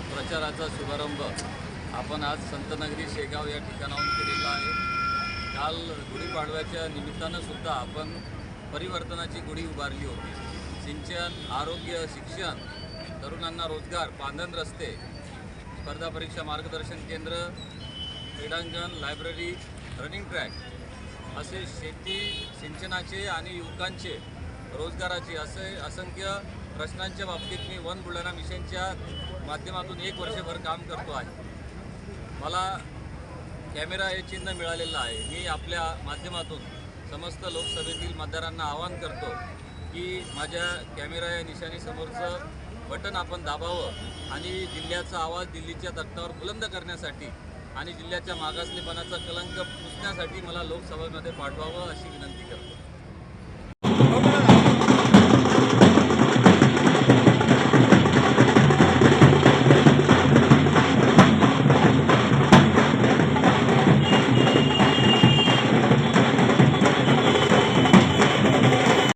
प्रचाराचा शुभारंभ आपण आज संतनगरी शेगाव या ठिकाणाहून केलेला आहे. काल गुढीपाडव्याच्या निमित्तानं सुद्धा आपण परिवर्तनाची गुढी उभारली होती. सिंचन आरोग्य शिक्षण तरुणांना रोजगार पांधन रस्ते स्पर्धा परीक्षा मार्गदर्शन केंद्र क्रीडांगण लायब्ररी रनिंग ट्रॅक असे शेती सिंचनाचे आणि युवकांचे रोजगाराचे असे असंख्य प्रश्नांच्या बाबतीत मी वन बुलढाणा मिशनच्या माध्यमातून एक वर्षभर काम करतो आहे. मला कॅमेरा हे चिन्ह मिळालेलं आहे. मी आपल्या माध्यमातून समस्त लोकसभेतील मतदारांना आवाहन करतो की माझ्या कॅमेरा या निशाणीसमोरचं बटन आपण दाबावं आणि जिल्ह्याचा आवाज दिल्लीच्या तख्तावर बुलंद करण्यासाठी आणि जिल्ह्याच्या मागासलेपणाचा कलंक पुसण्यासाठी मला लोकसभेमध्ये पाठवावं अशी विनंती करतो.